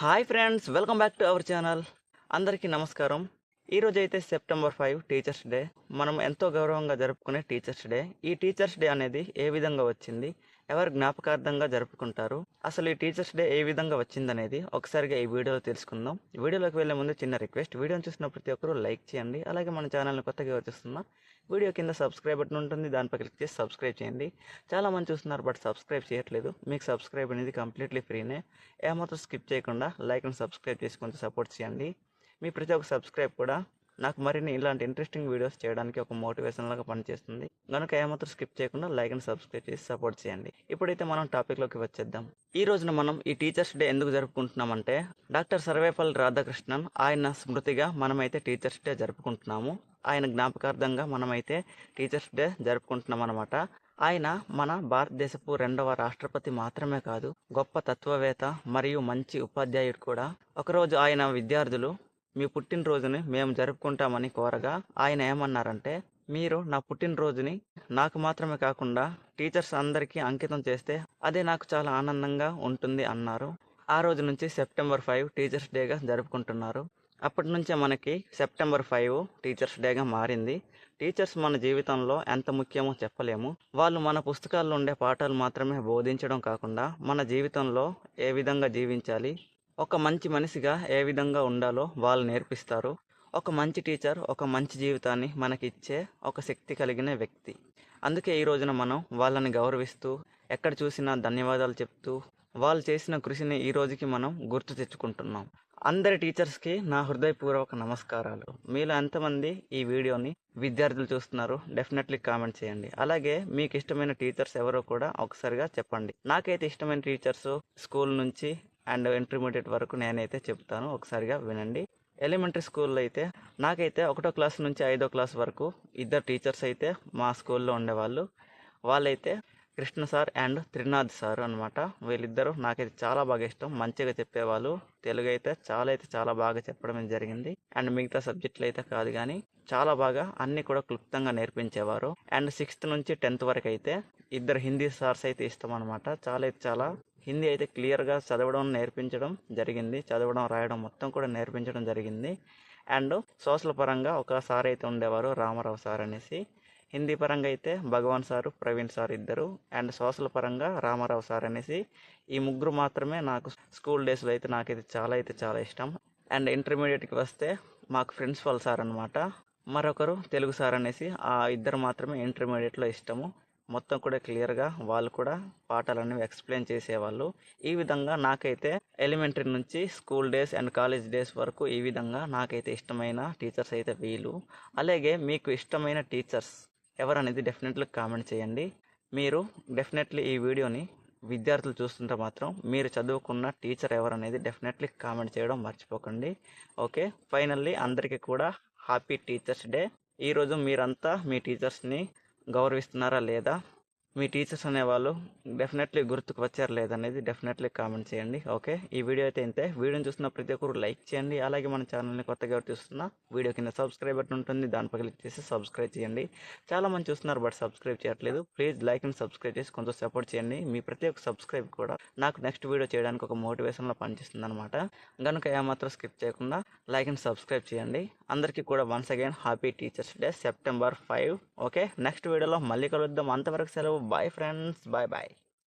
Hi friends welcome back to our channel అందరికీ నమస్కారం. ఈరోజు అయితే సెప్టెంబర్ ఫైవ్ టీచర్స్ డే మనం ఎంతో గౌరవంగా జరుపుకునే టీచర్స్ డే ఈ టీచర్స్ డే అనేది ఏ విధంగా వచ్చింది? ఎవరు జ్ఞాపకార్థంగా జరుపుకుంటారు? అసలు ఈ టీచర్స్ డే ఏ విధంగా వచ్చిందనేది ఒకసారిగా ఈ వీడియోలో తెలుసుకుందాం. వీడియోలోకి వెళ్ళే ముందు చిన్న రిక్వెస్ట్ వీడియోని చూసిన ప్రతి ఒక్కరూ లైక్ చేయండి. అలాగే మన ఛానల్ని కొత్తగా వచ్చేస్తున్నా వీడియో కింద సబ్స్క్రైబ్ బటన్ ఉంటుంది దానిపై క్లిక్ చేసి సబ్స్క్రైబ్ చేయండి. చాలామంది చూస్తున్నారు బట్ సబ్స్క్రైబ్ చేయట్లేదు. మీకు సబ్స్క్రైబ్ అనేది కంప్లీట్లీ ఫ్రీనే. ఏమాత్రం స్కిప్ చేయకుండా లైక్ అండ్ సబ్స్క్రైబ్ చేసి కొంచెం సపోర్ట్ చేయండి. మీ ప్రతి ఒక్క సబ్స్క్రైబ్ కూడా నాకు మరిన్ని ఇలాంటి ఇంట్రెస్టింగ్ వీడియోస్ చేయడానికి ఒక మోటివేషన్ లాగా పనిచేస్తుంది. కనుక ఏమాత్రం స్కిప్ చేయకుండా లైక్ అండ్ సబ్స్క్రైబ్ చేసి సపోర్ట్ చేయండి. ఇప్పుడైతే మనం టాపిక్లోకి వచ్చేద్దాం. ఈ రోజున మనం ఈ టీచర్స్ డే ఎందుకు జరుపుకుంటున్నామంటే డాక్టర్ సర్వేపల్లి రాధాకృష్ణన్ ఆయన స్మృతిగా మనమైతే టీచర్స్ డే జరుపుకుంటున్నాము. ఆయన జ్ఞాపకార్థంగా మనమైతే టీచర్స్ డే జరుపుకుంటున్నాం అనమాట ఆయన మన భారతదేశపు రెండవ రాష్ట్రపతి మాత్రమే కాదు గొప్ప తత్వవేత్త మరియు మంచి ఉపాధ్యాయుడు కూడా. ఒకరోజు ఆయన విద్యార్థులు మీ పుట్టినరోజుని మేము జరుపుకుంటామని కోరగా ఆయన ఏమన్నారంటే మీరు నా పుట్టినరోజుని నాకు మాత్రమే కాకుండా టీచర్స్ అందరికీ అంకితం చేస్తే అదే నాకు చాలా ఆనందంగా ఉంటుంది అన్నారు. ఆ రోజు నుంచి సెప్టెంబర్ ఫైవ్ టీచర్స్ డేగా జరుపుకుంటున్నారు. అప్పటి నుంచే మనకి సెప్టెంబర్ ఫైవ్ టీచర్స్ డేగా మారింది. టీచర్స్ మన జీవితంలో ఎంత ముఖ్యమో చెప్పలేము. వాళ్ళు మన పుస్తకాల్లో ఉండే పాఠాలు మాత్రమే బోధించడం కాకుండా మన జీవితంలో ఏ విధంగా జీవించాలి ఒక మంచి మనిషిగా ఏ విధంగా ఉండాలో వాళ్ళు నేర్పిస్తారు. ఒక మంచి టీచర్ ఒక మంచి జీవితాన్ని మనకిచ్చే ఒక శక్తి కలిగిన వ్యక్తి. అందుకే ఈ రోజున మనం వాళ్ళని గౌరవిస్తూ ఎక్కడ చూసినా ధన్యవాదాలు చెప్తూ వాళ్ళు చేసిన కృషిని ఈ రోజుకి మనం గుర్తు తెచ్చుకుంటున్నాం. అందరి టీచర్స్కి నా హృదయపూర్వక నమస్కారాలు. మీలో ఎంతమంది ఈ వీడియోని విద్యార్థులు చూస్తున్నారు డెఫినెట్లీ కామెంట్ చేయండి. అలాగే మీకు ఇష్టమైన టీచర్స్ ఎవరో కూడా ఒకసారిగా చెప్పండి. నాకైతే ఇష్టమైన టీచర్స్ స్కూల్ నుంచి అండ్ ఇంటర్మీడియట్ వరకు నేనైతే చెప్తాను. ఒకసారిగా వినండి. ఎలిమెంటరీ స్కూల్లో అయితే నాకైతే ఒకటో క్లాస్ నుంచి ఐదో క్లాస్ వరకు ఇద్దరు టీచర్స్ అయితే మా స్కూల్లో ఉండేవాళ్ళు. వాళ్ళైతే Krishna sir and Trinath sir అనమాట వీళ్ళిద్దరూ నాకైతే చాలా బాగా ఇష్టం. మంచిగా చెప్పేవాళ్ళు. తెలుగు అయితే చాలా అయితే చాలా బాగా చెప్పడం జరిగింది. అండ్ మిగతా సబ్జెక్టులు అయితే కాదు కానీ చాలా బాగా అన్ని కూడా క్లుప్తంగా నేర్పించేవారు. అండ్ సిక్స్త్ నుంచి టెన్త్ వరకు అయితే ఇద్దరు హిందీ సార్స్ అయితే ఇష్టం అనమాట చాలా అయితే చాలా హిందీ అయితే క్లియర్గా చదవడం నేర్పించడం జరిగింది. చదవడం రాయడం మొత్తం కూడా నేర్పించడం జరిగింది. అండ్ సోషల్ పరంగా ఒక సార్ అయితే ఉండేవారు రామారావు సార్ అనేసి. హిందీ పరంగా అయితే భగవాన్ సారు ప్రవీణ్ సార్ ఇద్దరు. అండ్ సోషల్ పరంగా రామారావు సార్ అనేసి. ఈ ముగ్గురు మాత్రమే నాకు స్కూల్ డేస్లో అయితే నాకైతే చాలా అయితే చాలా ఇష్టం. అండ్ ఇంటర్మీడియట్కి వస్తే మాకు ప్రిన్సిపల్ సార్ అనమాట మరొకరు తెలుగు సార్ అనేసి. ఆ ఇద్దరు మాత్రమే ఇంటర్మీడియట్లో ఇష్టము. మొత్తం కూడా క్లియర్గా వాళ్ళు కూడా పాఠాలన్నీ ఎక్స్ప్లెయిన్ చేసేవాళ్ళు. ఈ విధంగా నాకైతే ఎలిమెంటరీ నుంచి school days and college days వరకు ఈ విధంగా నాకైతే ఇష్టమైన టీచర్స్ అయితే వీళ్ళు. అలాగే మీకు ఇష్టమైన టీచర్స్ ఎవరనేది డెఫినెట్లీ కామెంట్ చేయండి. మీరు డెఫినెట్లీ ఈ వీడియోని విద్యార్థులు చూస్తుంటే మాత్రం మీరు చదువుకున్న టీచర్ ఎవరనేది డెఫినెట్లీ కామెంట్ చేయడం మర్చిపోకండి. ఓకే? ఫైనల్లీ అందరికీ కూడా హ్యాపీ టీచర్స్ డే. ఈరోజు మీరంతా మీ టీచర్స్ని గౌరవిస్తున్నారా లేదా? మీ టీచర్స్ అనేవాళ్ళు డెఫినెట్లీ గుర్తుకు వచ్చారు లేదనేది డెఫినెట్లీ కామెంట్ చేయండి ఓకే ఈ వీడియో అయితే ఇంతే. వీడియోని చూస్తున్న ప్రతి ఒక్కరు లైక్ చేయండి. అలాగే మన ఛానల్ని కొత్తగా ఎవరు చూస్తున్నా వీడియో కింద సబ్స్క్రైబ్ బటన్ ఉంటుంది. దానిపై క్లిక్ చేసి సబ్స్క్రైబ్ చేయండి. చాలా మంది చూస్తున్నారు బట్ సబ్స్క్రైబ్ చేయట్లేదు. ప్లీజ్ లైక్ అండ్ సబ్స్క్రైబ్ చేసి కొంచెం సపోర్ట్ చేయండి. మీ ప్రతి ఒక్క సబ్స్క్రైబ్ కూడా నాకు నెక్స్ట్ వీడియో చేయడానికి ఒక మోటివేషన్లో పనిచేస్తుంది అనమాట కనుక ఏమాత్రం స్కిప్ చేయకుండా లైక్ అండ్ సబ్స్క్రైబ్ చేయండి. అందరికీ కూడా once again happy teachers day September five okay next వీడియోలో మళ్ళీ కలుద్దాం. అంతవరకు సెలవు. bye friends. Bye bye